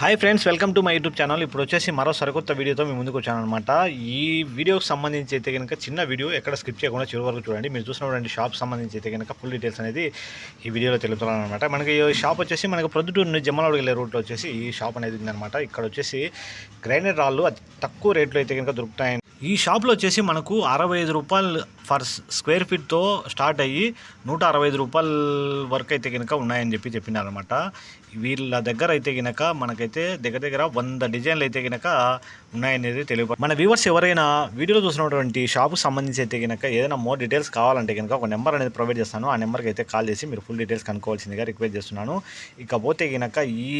Hi friends welcome to my YouTube channel ఇప్పుడు వచ్చేసి మరో సరికొత్త వీడియోతో మీ ముందుకు వచ్చాను అనమాట ఈ వీడియోకి సంబంధించి అయితే కనుక చిన్న వీడియో ఎక్కడ స్కిప్ చేయకుండా చివరి వరకు చూడండి. మీరు చూసినటువంటి షాప్ సంబంధించి అయితే కనుక ఫుల్ డీటెయిల్స్ అనేది ఈ వీడియోలో తెలుపుతున్నాను అనమాట మనకి ఈ షాప్ వచ్చేసి మనకి ప్రొద్దుటూరు నుండి జమ్మలవాడ వెళ్ళే రూట్లో వచ్చేసి ఈ షాప్ అనేది ఉందన్నమాట. ఇక్కడ వచ్చేసి గ్రైనేట్ రాళ్ళు అతి తక్కువ రేట్లో అయితే కనుక దొరుకుతాయి ఈ షాప్లో వచ్చేసి మనకు అరవై ఐదు రూపాయలు ఫర్ స్క్వేర్ ఫీట్తో స్టార్ట్ అయ్యి నూట అరవై ఐదు రూపాయల వరకు అయితే కనుక ఉన్నాయని చెప్పి చెప్పినారనమాట వీళ్ళ దగ్గర అయితే కనుక మనకైతే దగ్గర దగ్గర వంద డిజైన్లు అయితే కనుక ఉన్నాయనేది తెలియదు మన వ్యూవర్స్ ఎవరైనా వీడియోలో చూసినటువంటి షాప్కి సంబంధించి అయితే కనుక ఏదైనా మోర్ డీటెయిల్స్ కావాలంటే కనుక ఒక నెంబర్ అనేది ప్రొవైడ్ చేస్తాను. ఆ నెంబర్కి అయితే కాల్ చేసి మీరు ఫుల్ డీటెయిల్స్ కనుక్కోవాల్సిందిగా రిక్వెస్ట్ చేస్తున్నాను. ఇకపోతే కనుక ఈ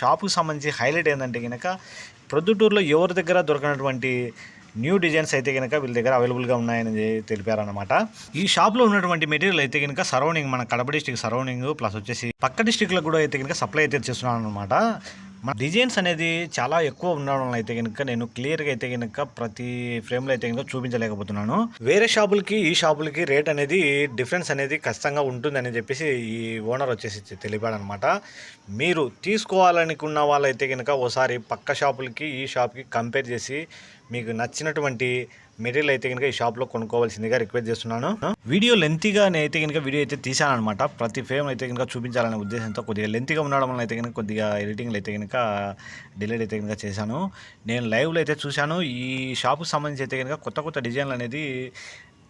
షాప్కి సంబంధించి హైలైట్ ఏంటంటే కనుక ప్రొద్దుటూరులో ఎవరి దగ్గర దొరకనటువంటి న్యూ డిజైన్స్ అయితే కనుక వీళ్ళ దగ్గర అవైలబుల్గా ఉన్నాయని తెలిపారనమాట ఈ షాప్లో ఉన్నటువంటి మెటీరియల్ అయితే కనుక సరౌండింగ్ మన కడప డిస్టిక్ సరౌండింగ్ ప్లస్ వచ్చేసి పక్క డిస్టిక్లకు కూడా అయితే కనుక సప్లై అయితే చేస్తున్నాను అనమాట మన డిజైన్స్ అనేది చాలా ఎక్కువ ఉండడం వల్ల అయితే కనుక నేను క్లియర్గా అయితే కనుక ప్రతి ఫ్రేమ్లో అయితే కనుక చూపించలేకపోతున్నాను. వేరే షాపులకి ఈ షాపులకి రేట్ అనేది డిఫరెన్స్ అనేది ఖచ్చితంగా ఉంటుందని చెప్పేసి ఈ ఓనర్ వచ్చేసి తెలిపాడనమాట మీరు తీసుకోవాలనుకున్న వాళ్ళైతే కనుక ఓసారి పక్క షాపులకి ఈ షాప్కి కంపేర్ చేసి మీకు నచ్చినటువంటి మెటీరియల్ అయితే కనుక ఈ షాప్లో కొనుక్కోవాల్సిందిగా రిక్వెస్ట్ చేస్తున్నాను. వీడియో లెంతీగా అయితే కనుక వీడియో అయితే తీసానమాట ప్రతి ఫ్రేమ్ అయితే కనుక చూపించాలనే ఉద్దేశంతో కొద్దిగా లెంతీగా ఉండడం వల్ల అయితే కనుక కొద్దిగా ఎడిటింగ్లు అయితే కనుక డిలేట్ అయితే కనుక చేశాను. నేను లైవ్లో అయితే చూశాను. ఈ షాప్కి సంబంధించి అయితే కనుక కొత్త కొత్త డిజైన్లు అనేది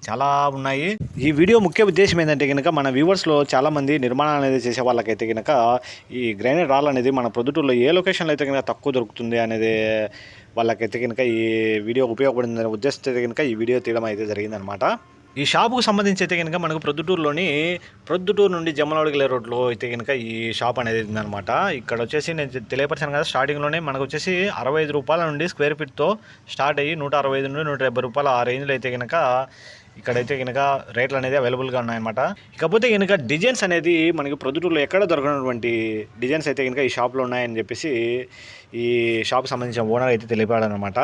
చాలా ఉన్నాయి. ఈ వీడియో ముఖ్య ఉద్దేశం ఏంటంటే కనుక మన వ్యూవర్స్లో చాలామంది నిర్మాణం అనేది చేసే వాళ్ళకైతే కనుక ఈ గ్రైనేట్ రాళ్ళు అనేది మన ప్రొద్దుటూరులో ఏ లొకేషన్లో అయితే కనుక తక్కువ దొరుకుతుంది అనేది వాళ్ళకైతే కనుక ఈ వీడియో ఉపయోగపడిందనే ఉద్దేశంతో అయితే కనుక ఈ వీడియో తీయడం అయితే జరిగిందనమాట. ఈ షాపుకు సంబంధించి అయితే కనుక మనకు ప్రొద్దుటూరులోని ప్రొద్దుటూరు నుండి జమ్మలవాడగలే రోడ్లో అయితే కనుక ఈ షాప్ అనేది ఉందన్నమాట. ఇక్కడ వచ్చేసి నేను తెలియపరిచాను కదా స్టార్టింగ్లోనే మనకు వచ్చేసి అరవై ఐదు రూపాయల నుండి స్క్వేర్ ఫీట్తో స్టార్ట్ అయ్యి నూట అరవై ఐదు నుండి నూట డెబ్బై రూపాయల ఆ రేంజ్లో అయితే కనుక ఇక్కడైతే కనుక రేట్లు అనేది అవైలబుల్గా ఉన్నాయన్నమాట. ఇకపోతే కనుక డిజైన్స్ అనేది మనకి ప్రొద్దుటూరులో ఎక్కడ దొరకనటువంటి డిజైన్స్ అయితే కనుక ఈ షాప్లో ఉన్నాయని చెప్పేసి ఈ షాప్ సంబంధించిన ఓనర్ అయితే తెలిపాడనమాట